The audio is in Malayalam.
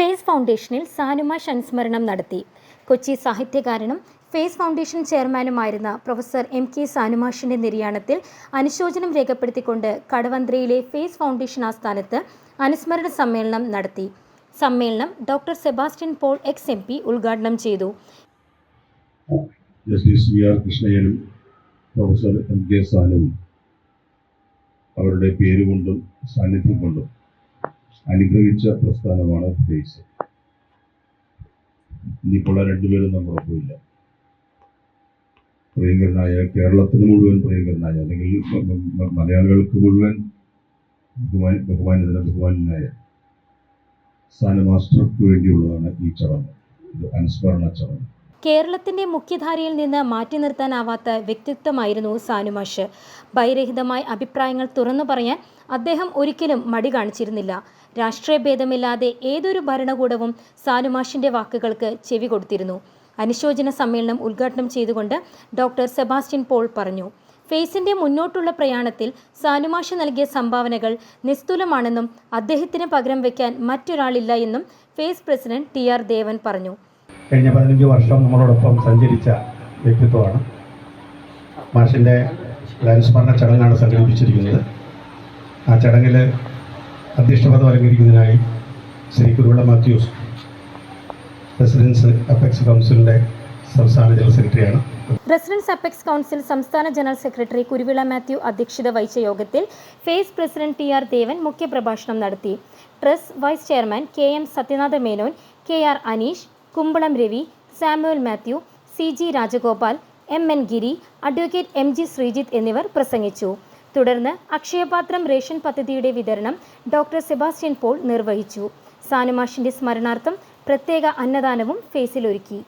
ഫേസ് ഫൗണ്ടേഷനിൽ സാനുമാഷ് അനുസ്മരണം നടത്തി. കൊച്ചി സാഹിത്യകാരനും ഫേസ് ഫൗണ്ടേഷൻ ചെയർമാനുമായിരുന്ന പ്രൊഫസർ എം കെ സാനുമാഷിന്റെ നിര്യാണത്തിൽ അനുശോചനം രേഖപ്പെടുത്തിക്കൊണ്ട് കടവന്ത്രയിലെ ഫേസ് ഫൗണ്ടേഷൻ ആസ്ഥാനത്ത് അനുസ്മരണ സമ്മേളനം നടത്തി. സമ്മേളനം doctor Sebastian Paul ex M P ഉദ്ഘാടനം ചെയ്തു. Justice V R professor M K സാനുവും അവരുടെ പേരുകൊണ്ടും സാന്നിധ്യം കൊണ്ടും അനുഗ്രഹിച്ച പ്രസ്ഥാനമാണ് ഫേസ്. ഇനിയിപ്പോൾ രണ്ടുപേരും നമ്മളൊപ്പം ഇല്ല. പ്രിയങ്കരനായ കേരളത്തിന് മുഴുവൻ പ്രിയങ്കരനായ അല്ലെങ്കിൽ മലയാളികൾക്ക് മുഴുവൻ ബഹുമാനി ബഹുമാനിതന ബഹുമാനായ സാനു മാസ്റ്റർക്ക് വേണ്ടിയുള്ളതാണ് ഈ ചടങ്ങ്. അനുസ്മരണ ചടങ്ങ്. കേരളത്തിന്റെ മുഖ്യധാരയിൽ നിന്ന് മാറ്റി നിർത്താനാവാത്ത വ്യക്തിത്വമായിരുന്നു സാനുമാഷ് ഭയരഹിതമായ അഭിപ്രായങ്ങൾ തുറന്നു പറയാൻ അദ്ദേഹം ഒരിക്കലും മടി കാണിച്ചിരുന്നില്ല. രാഷ്ട്രീയ ഭേദമില്ലാതെ ഏതൊരു ഭരണകൂടവും സാനുമാഷിന്റെ വാക്കുകൾക്ക് ചെവി കൊടുത്തിരുന്നു. അനുശോചന സമ്മേളനം ഉദ്ഘാടനം ചെയ്തുകൊണ്ട് ഡോക്ടർ സെബാസ്റ്റ്യൻ പോൾ പറഞ്ഞു ഫേസിന്റെ മുന്നോട്ടുള്ള പ്രയാണത്തിൽ സാനുമാഷ് നൽകിയ സംഭാവനകൾ നിസ്തുലമാണെന്നും അദ്ദേഹത്തിന് പകരം വയ്ക്കാൻ മറ്റൊരാളില്ല എന്നും face president T R Devan പറഞ്ഞു. കഴിഞ്ഞ പതിനഞ്ച് വർഷം നമ്മളോടൊപ്പം സഞ്ചരിച്ച വ്യക്തിത്വമാണ്. മാഷിന്റെ അനുസ്മരണ ചടങ്ങാണ് സംഘടിപ്പിച്ചിരിക്കുന്നത്. ആ ചടങ്ങിൽ അധ്യക്ഷപദം അലങ്കരിക്കുന്നതിനായി ശ്രീ കുരുവിള മാത്യൂസ് റെസിഡൻസ് അപ്പെക്സ് കൗൺസിലിന്റെ സംസ്ഥാന ജനറൽ സെക്രട്ടറിയാണ്. റെസിഡൻസ് അപ്പെക്സ് കൗൺസിൽ സംസ്ഥാന ജനറൽ സെക്രട്ടറി കുരുവിള മാത്യു അധ്യക്ഷത വഹിച്ച യോഗത്തിൽ face president T R Devan മുഖ്യപ്രഭാഷണം നടത്തി. Trust vice chairman K M Sathyanatha Menon K R Aneesh Kumbalam Ravi Samuel Mathew C G Rajagopal M N Giri advocate M G Sreejith എന്നിവർ പ്രസംഗിച്ചു. തുടർന്ന് അക്ഷയപാത്രം റേഷൻ പദ്ധതിയുടെ വിതരണം ഡോക്ടർ സെബാസ്റ്റ്യൻ പോൾ നിർവഹിച്ചു. സാനുമാഷിന്റെ സ്മരണാർത്ഥം പ്രത്യേക അന്നദാനവും ഫേസിലൊരുക്കി.